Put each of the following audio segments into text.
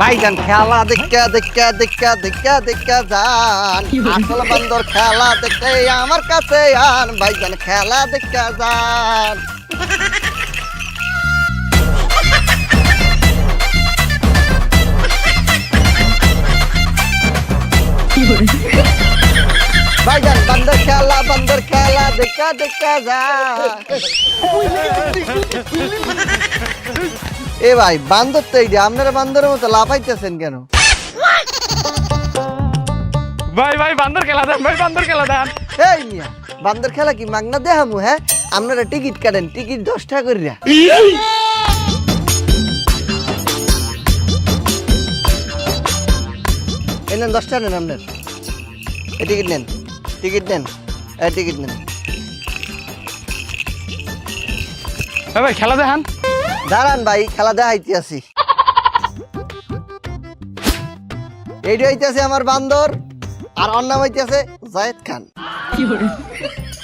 ভাইজান খেলা দেখা দেখা দেখা দেখা দেখা যান। আসল বান্দর খেলা দেখে আমার কাছে আন। ভাইজান খেলা দেখা যান। ভাইজান বান্দর খেলা বান্দর খেলা দেখা দেখা যান। এ ভাই বান্দর তো এই যে আপনারা বান্দরের মতো লাফাইতেছেন কেন? ভাই ভাই বান্দর খেলা দেন ভাই বান্দর খেলা দেন। এই মিয়া বান্দর খেলা কি মাগনা দেখামু হ্যাঁ? আপনারা টিকিট কাটেন টিকিট দশ টাকা করিয়া। এই নেন দশ টাকা নেন আপনার। এই টিকিট নেন টিকিট নেন এই টিকিট নেন। ভাই খেলা দেখান। দাঁড়ান ভাই, খেলা দেখাইতে আছি এইটা হইতেছে আমার বান্দর, আর অন্য নাম হইতেছে জায়েদ খান।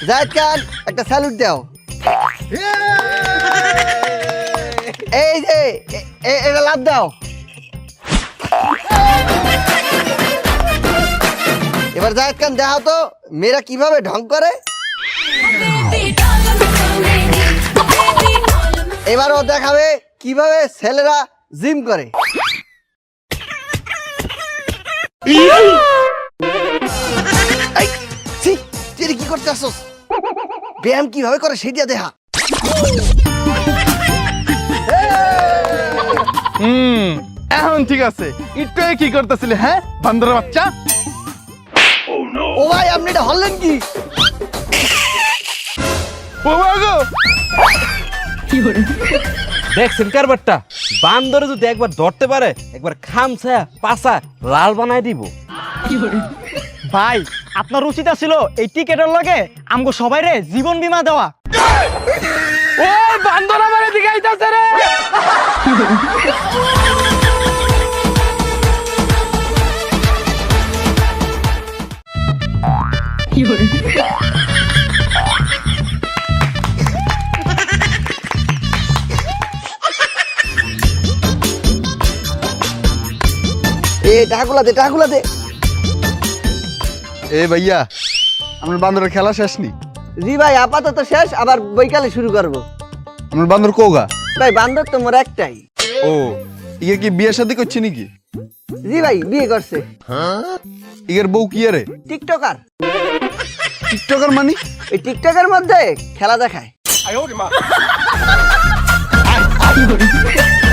জায়েদ খান, একটা স্যালুট দাও। এই যে এটা লাভ দাও। এবার জায়েদ খান দেখাও তো, মেয়েরা কীভাবে ঢং করে? এবার ও দেখাবে কীভাবে ছেলেরা জিম করে। কি করতে আসছ ব্যায়াম কীভাবে করে সেটা দেখা। হুম এখন ঠিক আছে। একটু কি করতেছিলে হ্যাঁ বান্দরের বাচ্চা? ও ভাই আপনি এটা হলেন কি? ও বাগো দেখছেন কারবারটা? বান্দরে যদি একবার ধরতে পারে একবার খামছা পাসা লাল বানাই দিব। ভাই আপনার উচিত ছিল এই টিকেটের লগে আমগো সবাই রে জীবন বীমা দেওয়া। ও বান্দর আমার এদিকে আইতাছে রে! এ টাকাগুলা দে টাকাগুলা দে। এ ভাইয়া আমার বান্দরের খেলা শেষ নি? জি ভাই আপাতত শেষ আবার বৈকালে শুরু করব। আমার বান্দর কোগা ভাই বান্দর তো মোর একটাই। ও ইয়ে কি বিয়ে শাদি করছে নাকি? জি ভাই বিয়ে করছে। ইয়ের বউ কি রে টিকটকার। টিকটকার মানি? এই টিকটকের মধ্যে খেলা দেখায়।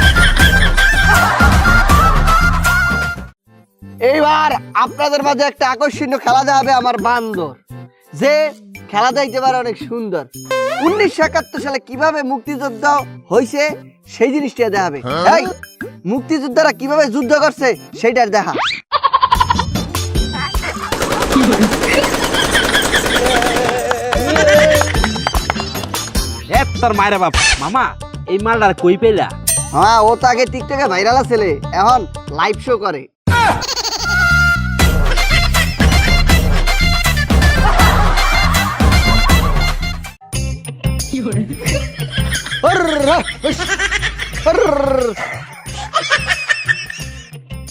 এইবার আপনাদের মাঝে একটা আকর্ষণীয় খেলা দেখাবে আমার বান্দর। যে খেলা দেখতে পারে অনেক সুন্দর। উনিশশো একাত্তর সালে কীভাবে মুক্তিযুদ্ধ হয়েছে সেই জিনিসটা দেখাবে। এই মুক্তিযোদ্ধারা কীভাবে যুদ্ধ করছে সেইটার দেখা। তোর মায়ের বাপ। মামা এই মালটার কই পেলা? হ্যাঁ ও তো আগে টিকটকে ভাইরাল ছেলে এখন লাইভ শো করে।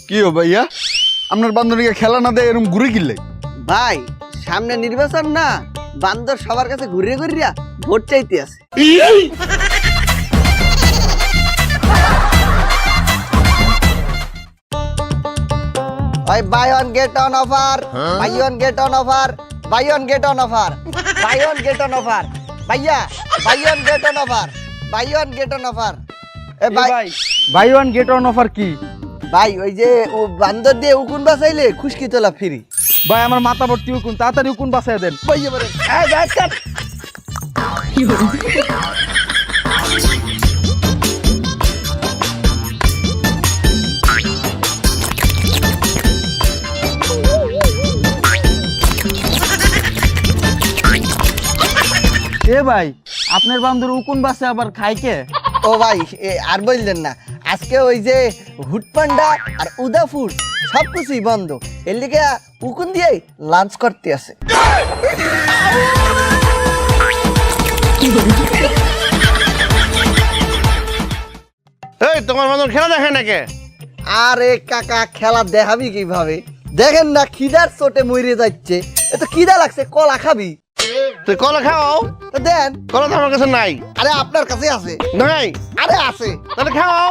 কি ও ভাইয়া? আপনার বান্দরীকে খেলা না দেয় এরকম ঘুরে গিলে? ভাই, সামনে নির্বাচন না, বান্দর সবার কাছে ঘুরিয়ে ঘুরিয়া ভোট চাইতে আছে। ওই buy one get one offer buy one get one offer buy one get one offer buy one get one offer ভাইয়া buy one get one offer buy one get one offer. এ ভাই buy one get one offer কি? ভাই ওই যে ও বান্দর দিয়ে উকুন বাসাইলে খুশকি তোলা ফ্রি ভাই আমার মাথা ভর্তি উকুন তাড়াতাড়ি উকুন বাসায় দেন। ভাইয়া বলেন। এই ব্যাগ কাট এ ভাই আপনার বান্ধব উকুন বাসে আবার খাই কে? ও ভাই এ, আর বললেন না। আজকে ওই যে হুটপান্ডা আর উদাফুড সব কিছুই বন্ধ। এর লিগে উকুন দিয়ে লাঞ্চ করতে আছে। এই তোমার মতন খেলা দেখে নাকি আরে কাকা খেলা দেখাবি কীভাবে? দেখেন না খিদার চোটে মরে যাচ্ছে। এ তো খিদা লাগছে কলা খাবি। তুই কলা খাও তো দেন। কলা তো আমার কাছে নাই। আরে আপনার কাছে আছে। নাই? আরে আছে। তাহলে খাও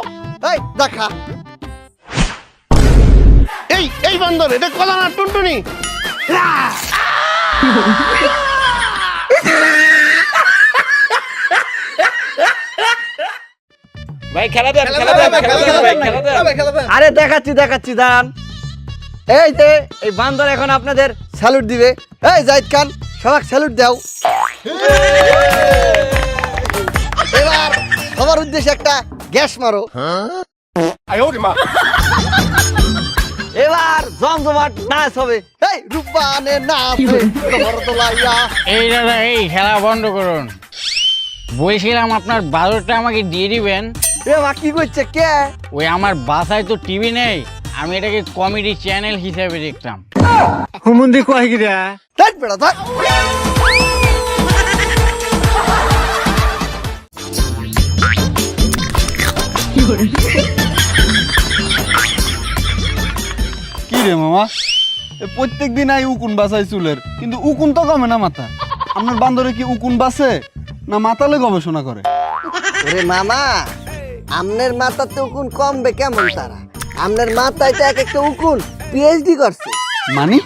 এই দেখা। এই এই বান্দর এটা কলা না টুনটুনি। ভাই খেলা দেন খেলা দেন খেলা দেন ভাই, খেলা দেন আরে দেখাচ্ছি দেখাচ্ছি দান এই যে এই বান্দর এখন আপনাদের স্যালুট দিবে। এই জাহিদ খান। সবাক স্যালুট দাও। এবার সবার উদ্দেশ্যে একটা গ্যাস মারো। এবার জমজমাট নাচ হবে। এই রূপানে নাচে এই দাদা এই খেলা বন্ধ করুন। বলছিলাম আপনার বাজারটা আমাকে দিয়ে দিবেন। এ মা কি করছে কে? ওই আমার বাসায় তো টিভি নেই। আমি এটাকে কমেডি চ্যানেল হিসেবে দেখতাম। হুমুন্দি কয় গিরা বেড়া থাক কি রে মামা? প্রত্যেক দিন আই উকুন বাসাই চুলের কিন্তু উকুন তো কমে না মাথা। আপনার বান্দরে কি উকুন বাসে না মাতালে গবেষণা করে? ওরে মামা আমনের মাথাতে উকুন কমবে কেমন তারা? আমনের মাথায় তো এক একটা উকুন পিএইচডি করছে। মানি?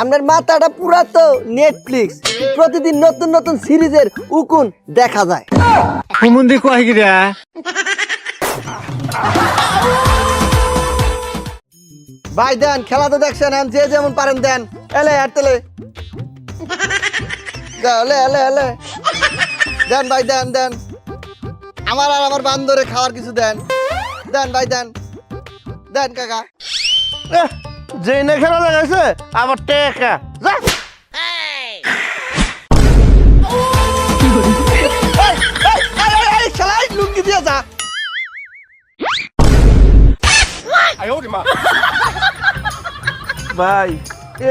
আপনার মাথাটা পুরা তো নেটফ্লিক্স প্রতিদিন নতুন নতুন সিরিজের উকুন দেখা যায়। হুমুন্দি কয় গিরা ভাই দেন খেলা তো দেখছেন এখন যে যেমন পারেন দেন। এলে আর তেলে। এলে এলে এলে। দেন ভাই দেন দেন। আমার আর আমার বান্দরে খাওয়ার কিছু দেন। দেন ভাই দেন। দেন কাকা। যে খেলা দেখাইছে আবার টেকা। যা। লুঙ্গি দিয়ে যা ভাই,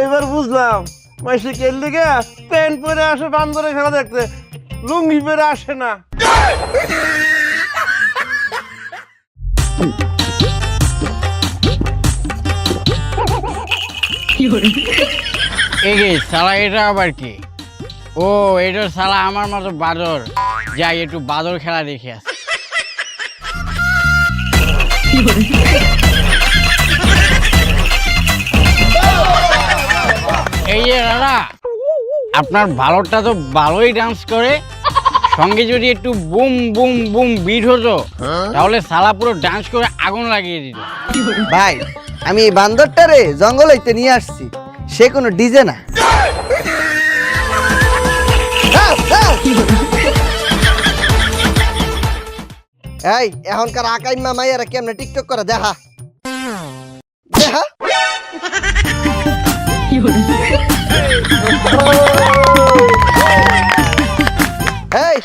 এবার বুঝলাম, মাসে কেল দিকে প্যান্ট পরে আসে বান্দরে খেলা দেখতে। লুঙ্গি পরে আসে না। এই যে সালা এটা আবার কি? ও এটা সালা আমার মতো বাদর। যাই একটু বাদর খেলা দেখে আসি। এই যে দাদা আপনার ভালোটা তো ভালোই ডান্স করে। সঙ্গে যদি একটু বুম বুম বুম বিট হতো তাহলে সালা পুরো ডান্স করে আগুন লাগিয়ে দিত। ভাই আমি এই বান্দরটারে জঙ্গল হইতে নিয়ে আসছি। সে কোনো ডিজে না। এই, এখনকার আকাই মামাইয়ারা কেমনে টিকটক করে? দেখা। দেখা। এই,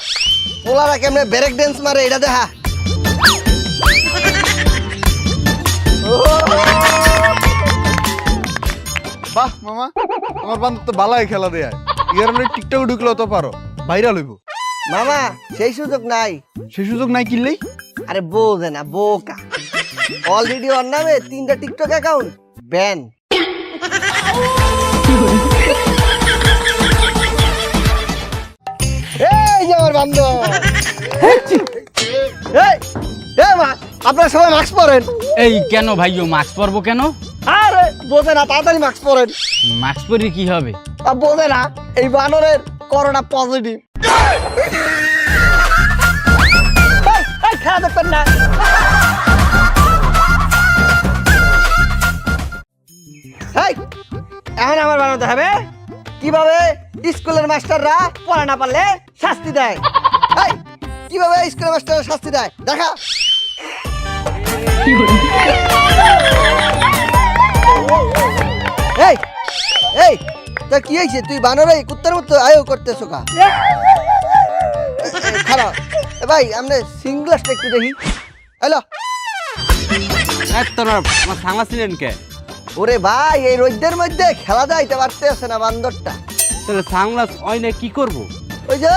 পোলারা কেমনে ব্রেক ড্যান্স মারে, এটা দেখা। বাহ মামা আমার বান্দর তো বালাই খেলা দেয়। ইয়ার মানে টিকটক ঢুকলেও তো পারো ভাইরাল হইব। মামা সেই সুযোগ নাই। সেই সুযোগ নাই কিনলেই আরে বোঝে না বোকা। অলরেডি ওর নামে তিনটা টিকটক অ্যাকাউন্ট ব্যান এই যে আমার বান্ধব। এই এ মা আপনারা সবাই মাস্ক পরেন। এই কেন ভাইও মাস্ক পরবো কেন? আরে বোঝে না তাড়াতাড়ি মাস্ক পরেন। মাস্ক পরে কি হবে? তা বোঝে না এই বানরের করোনা পজিটিভ খেলা দেখবেন না। এই, এখন আমার বানাতে হবে কীভাবে স্কুলের মাস্টাররা পড়া না পারলে শাস্তি দেয়। এই, কীভাবে স্কুলের মাস্টাররা শাস্তি দেয় দেখা। এই এই তা কি হয়েছে? তুই বানরে কুত্তার মতো আয়ো করতেছো কা? খারাপ ভাই আমরা সিঙ্গলাসটা একটু দেখি। হ্যালো? আমার সাংলা ছিলেন কে? ওরে ভাই এই রোদ্দের মধ্যে খেলা যাইতে পারতেছে না বান্দরটা। তাহলে সাংলাস ওই না কি করব? ওই যে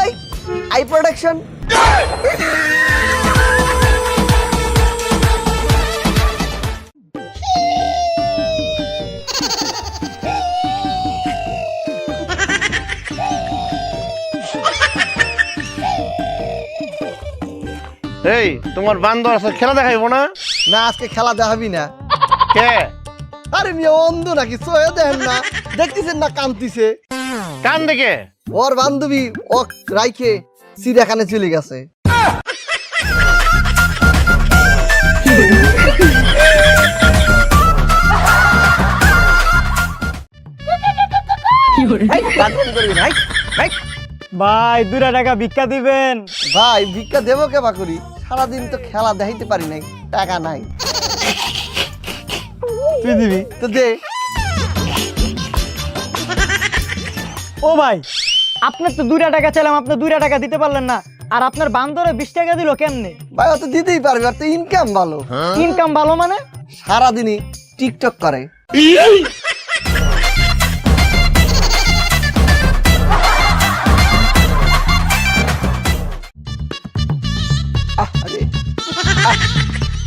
আই প্রোটেকশন এই তোমার বান্দর আছে খেলা দেখাইবো না? না আজকে খেলা দেখাবি না। কে? আরে মিয়া অন্ধ নাকি? সোয়ে দেখেন না। দেখতেছেন না কান্তিছে। কান দেখে ওর বান্ধবী ও রাইখে চিড়িয়াখানে চলে গেছে। এই, বাথরুম করবি না, এই, এই। ভাই দুটা টাকা ভিক্ষা দিবেন। ভাই ভিক্ষা দেবো কেবা করি? সারাদিন তো খেলা দেখাইতে পারি নাই টাকা নাই। তুই দিবি তো দে। ও ভাই আপনার তো দুটা টাকা চাইলাম আপনি দুটা টাকা দিতে পারলেন না। আর আপনার বান্দরে বিশ টাকা দিল কেমনে? ভাই অত দিতেই পারবে আর তো ইনকাম ভালো। ইনকাম ভালো মানে? সারাদিনই টিকটক করে।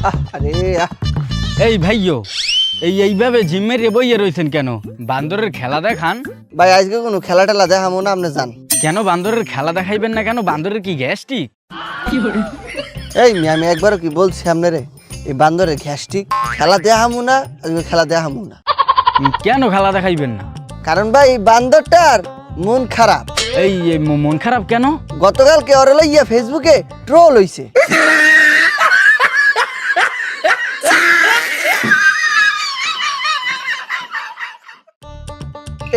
আহ, আরে আহ। এই ভাইও এই এইভাবে জিম্মের বইয়ে রয়েছেন কেন? বান্দরের খেলা দেখান। ভাই আজকে কোনো খেলা টেলা দেখাবো না আপনি জান কেন বান্দরের খেলা দেখাইবেন না কেন? বান্দরের কি গ্যাস্ট্রিক? এই মি আমি একবারও কি বলছি আপনারে এই বান্দরের গ্যাস্ট্রিক খেলা দেখামু না আজকে খেলা দেখামু না। কেন খেলা দেখাইবেন না? কারণ ভাই এই বান্দরটার মন খারাপ। এই এই মন খারাপ কেন? গতকালকে ওর লইয়া ফেসবুকে ট্রোল হইছে।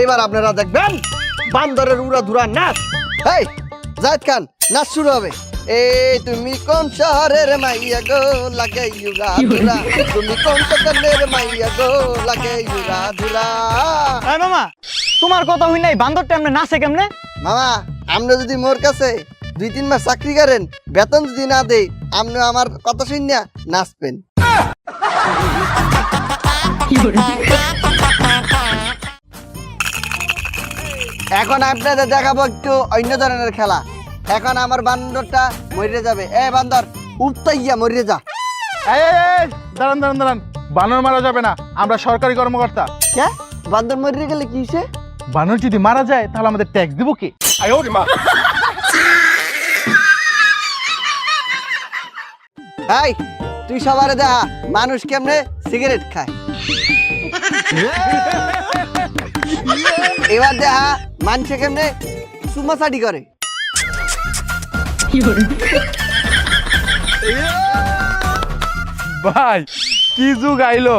এবার আপনারা দেখবেন বান্দরের উড়া ধুরা নাচ। এই জায়দ খান নাচ শুরু হবে। এই তুমি কোন শহরের মাইয়া গো? লাগে ইউরা ধুরা তুমি কোন সকালের মাইয়া গো? লাগে ইউরা ধুরা এই মামা তোমার কথা হই নাই বান্দরটা এমনি নাচে কেমনে? মামা আপনি যদি মোর কাছে দুই তিন মাস চাকরি করেন বেতন যদি না দেই আপনি আমার কথা শুনিয়া নাচবেন। এখন আপনাদের দেখাবো একটু অন্য ধরনের খেলা। এখন আমার বান্দরটা মরে যাবে। এ বান্দর উঠতাইয়া মরে যা। এই এই, এই, দাঁড়ান দাঁড়ান দাঁড়ান। বানর মারা যাবে না আমরা সরকারি কর্মকর্তা। কে? বান্দর মরে গেলে কি হইছে? বানর যদি মারা যায় তাহলে আমাদের ট্যাক্স দিব কি? এই তুই সবার দেখা মানুষ কেমনে সিগারেট খায়? এবার দেখা মানুষে কেমনে? সুমাসাডি করে। ভাই কি যুগ আইলো?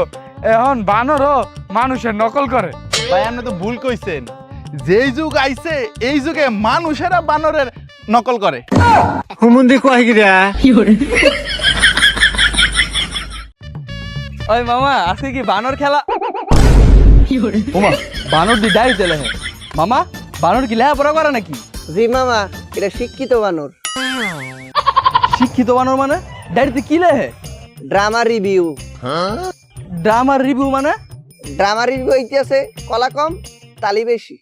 এখন বানরও মানুষের নকল করে। ভাই আপনি তো ভুল কইছেন। যেই যুগ আইছে এই যুগে মানুষেরা বানরের নকল করে। ওই মামা আজকে কি বানর খেলা? ওমা বানর দি ডাই চলে হে। মামা বানর কি লেখাপড়া করে নাকি? জি মামা এটা শিক্ষিত বানর। শিক্ষিত বানর মানে? ডাইরিতে কি লেহে ড্রামা রিভিউ। ড্রামার রিভিউ মানে? ড্রামা রিভিউ হইতেছে কলা কম তালি বেশি।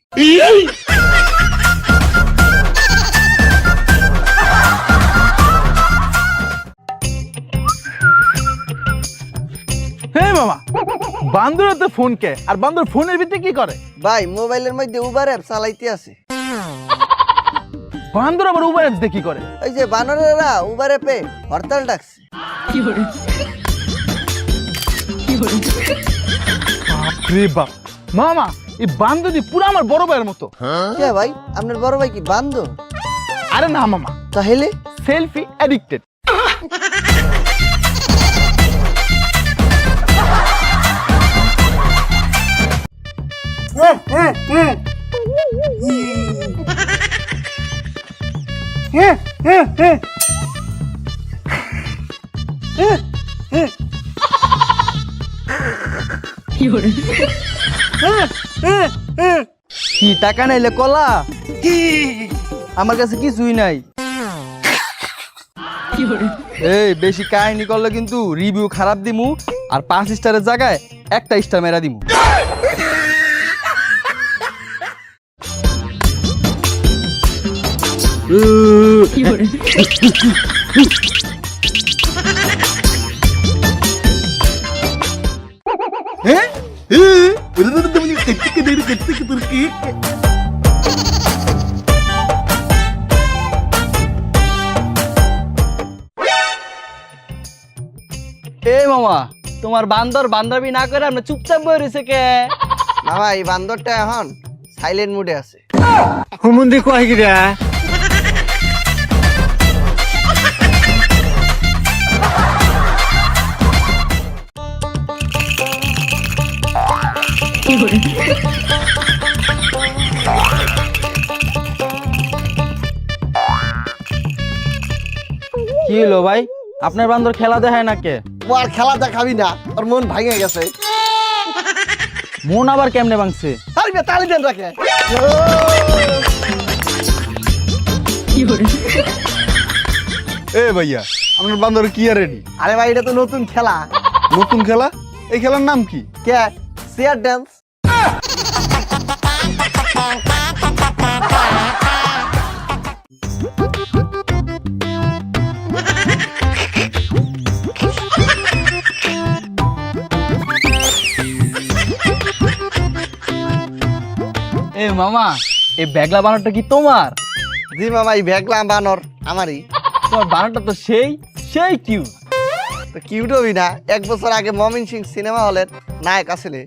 হে মামা বান্দরের তো ফোন কে? আর বান্দর ফোনের ভিতরে কি করে? ভাই মোবাইলের মধ্যে উবার অ্যাপ চালাইতে আছে। বান্দর আবার উবার অ্যাপস কি করে? ওই যে বানরেরা উবার অ্যাপে হরতাল ডাকছে। বাপরে বাপ। মামা এই বান্দর দিয়ে পুরো আমার বড় ভাইয়ের মতো। কে ভাই? আপনার বড় ভাই কি বান্ধ আরে না মামা। তাহলে? সেলফি অ্যাডিক্টেড কি টাকা নাইলে কলা? আমার কাছে কিছুই নাই। এই, বেশি কাহিনী করলে কিন্তু রিভিউ খারাপ দিমু, আর পাঁচ স্টারের জায়গায় একটা স্টার মেরা দিমু। கெட்டுக்கு கெட்டுக்கு துருக்கு এ মামা তোমার বান্দর বান্ধবী না করে আমরা চুপচাপ বই রয়েছে কে? বাবা এই বান্দরটা এখন সাইলেন্ট মুডে আছে। হুমুন্দি কয় গিরা কি হলো ভাই? আপনার বান্দর খেলা দেখায় না কে? ও আর খেলা দেখাবি না ওর মন ভাঙে গেছে। মন আবার কেমনে ভাঙছে? তালি দে তালি দেন রাখে। এ ভাইয়া আপনার বান্দর কি আর রেডি আরে ভাই এটা তো নতুন খেলা। নতুন খেলা? এই খেলার নাম কি? কে? চেয়ার ড্যান্স এ মামা এই ব্যাগলা বানরটা কি তোমার? জি মামা এই ভেগলাম বানর আমারই। তোমার বানরটা তো সেই সেই কিউ তো কিউট হবি না? এক বছর আগে মমিন সিং সিনেমা হলের নায়ক আসলে।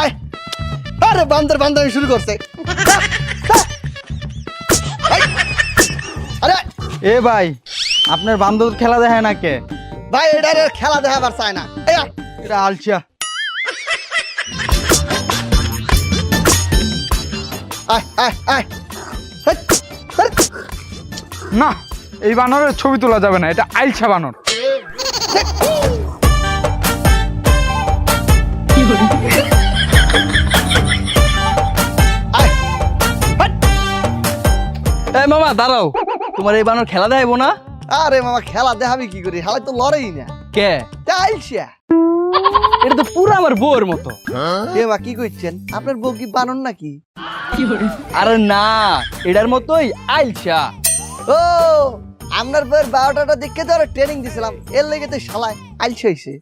আয়। আরে বান্দর বান্দর শুরু করছে। আরে। এ ভাই আপনার বান্দর খেলা দেখায় না কে? ভাই এটা খেলা দেখাবার চায় না। এটা আলসিয়া। আয় আয়। না এই বানরের ছবি তোলা যাবে না এটা আইলছা বানর। এ মামা দাঁড়াও। তোমার এই বানর খেলা দেখাইবো না? আরে মামা খেলা দেখাবি কি করি? হালাই তো লড়াই না। কে? চাইছিয়া এটা তো পুরো আমার বউয়ের মতো। এ মা কি করছেন আপনার বউ কি বানন নাকি? আরে না এটার মতোই আইলসা ও আপনার বউয়ের বারোটাটা দেখে তো আরও ট্রেনিং দিছিলাম। এর লেগে তো শালায় আইলছে হইছে।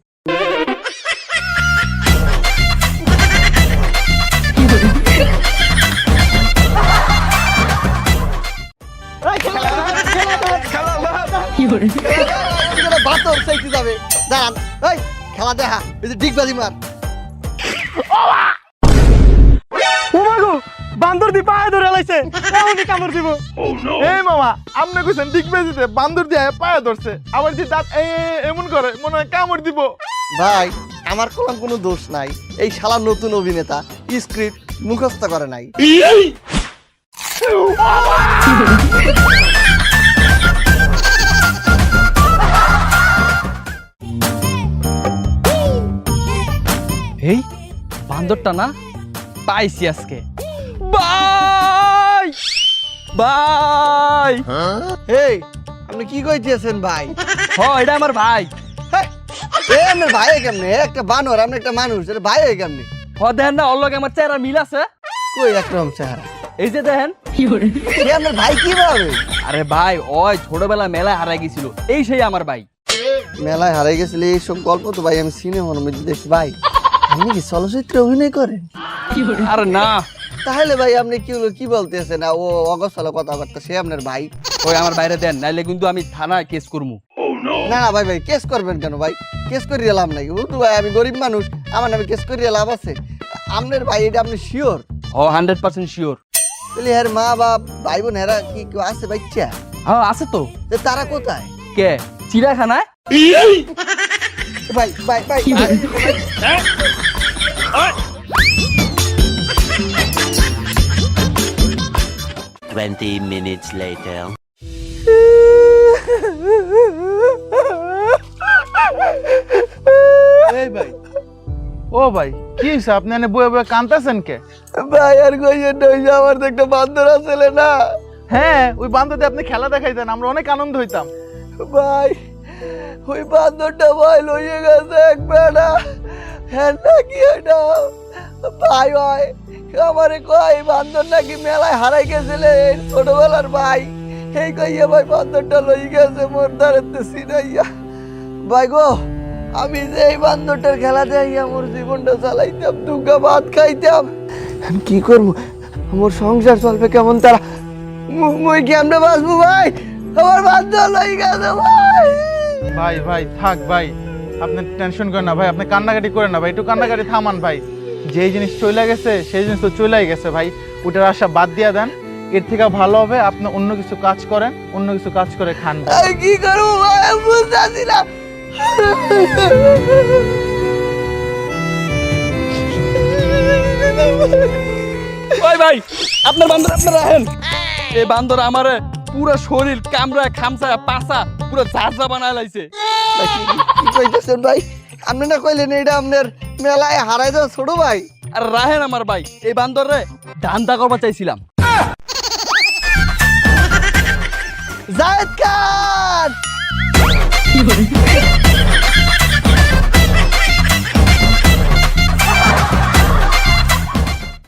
বাতর চাইতে যাবে। দাঁড়ান। খেলা দেখা এই যে ডিগবাজি মার। ও মাগো বান্দর দি পায়ে ধরে লাইছে এমনই কামড় দিব। এই মামা আপনি কইছেন ঠিক বেজিতে বান্দর দিয়ে পায়ে ধরছে আবার যে দাঁত এ এমন করে মনে হয় কামড় দিব। ভাই আমার কলম কোনো দোষ নাই। এই শালা নতুন অভিনেতা স্ক্রিপ্ট মুখস্থ করে নাই। এই বান্দরটা না পাইছি আজকে। বাই! বাই! এই আপনি কি কইতেছেন ভাই? হ এটা আমার ভাই। হেই, এ আপনার ভাই কেমনে? একটা বানর আপনি একটা মানুষ এটা ভাই কেমনে? হ দেখেন না অল্লগে আমার চেহারা মিল আছে। কই একরকম চেহারা? এই যে দেখেন। সে আপনার ভাই কীভাবে? আরে ভাই ওই ছোটবেলা মেলায় হারাই গেছিল। এই সেই আমার ভাই। মেলায় হারাই গেছিলে এইসব গল্প তো ভাই আমি সিনেমার মধ্যে দেখছি ভাই। আপনি কি চলচ্চিত্রে অভিনয় করেন? আরে না। তাহলে ভাই আপনি কি হলো কি বলতেছেন? না ও অগসল কথাবার্তা সে আপনার ভাই। ওই আমার বাইরে দেন নাইলে কিন্তু আমি থানায় কেস করব না না ভাই ভাই কেস করবেন কেন ভাই? কেস করিয়ে লাভ নাই। বুঝলো ভাই আমি গরিব মানুষ আমার নামে কেস করিয়ে লাভ আছে। আপনার ভাই এটা আপনি শিওর ও হান্ড্রেড পার্সেন্ট শিওর তাহলে এর মা বাপ ভাই বোন এরা কি কেউ আছে বাচ্চা? হ্যাঁ আছে তো। তো তারা কোথায়? কে? চিড়াখানায় ভাই ভাই ভাই ভাই। Twenty minutes later. এই ভাই। ও ভাই কি হয়েছে আপনি এনে বয়ে বয়ে কান্তাছেন কে? ভাই আর কইছেন না, ওই যে আমার তো একটা বান্দর আসলে না। হ্যাঁ ওই বান্ধবী আপনি খেলা দেখাইতেন আমরা অনেক আনন্দ হইতাম। ভাই। ওই বান্দরটা ভাই লইয়ে গেছে এক বেড়া। হ্যাঁ নাকি এটা ভাই ভাই, আমারে কয় বান্দর নাকি মেলায় হারাই গেছিলে ছোটবেলার ভাই। এই কইয়া ভাই বান্দরটা লই গেছে মোর দাঁড়াতে সিনাইয়া ভাই গো, আমি যে এই বান্দরটার খেলা দেখাইয়া মোর জীবনটা চালাইতাম, দুগা ভাত খাইতাম। আমি কি করব? আমার সংসার চলবে কেমন তারা? মুই কেমনে বাঁচবো ভাই? আমার বান্ধব লই গেছে ভাই। ভাই ভাই থাক ভাই আপনি টেনশন করেন না ভাই আপনি কান্নাকাটি করেন না ভাই একটু কান্নাকাটি থামান ভাই। যেই জিনিস চলে গেছে সেই জিনিস তো চলেই গেছে ভাই। ওটার আশা বাদ দিয়ে দেন এর থেকে ভালো হবে আপনি অন্য কিছু কাজ করেন অন্য কিছু কাজ করে খান ভাই। কি করব ভাই? বুঝতেছি না। ওই ভাই আপনার বান্দর আপনারা রাখেন। এই বান্দর আমার পুরো শরীর কামড়া খামচা পাসা পুরো ঝাঁঝা বানায় লাইছে। কি কি কইতেছেন ভাই? আপনি না কইলেন এটা আপনার মেলায় হারাই যাও ছোট ভাই? আর রাহেন আমার ভাই এই বান্দর রে ধান্দা করবা চাইছিলাম। জায়দ খান!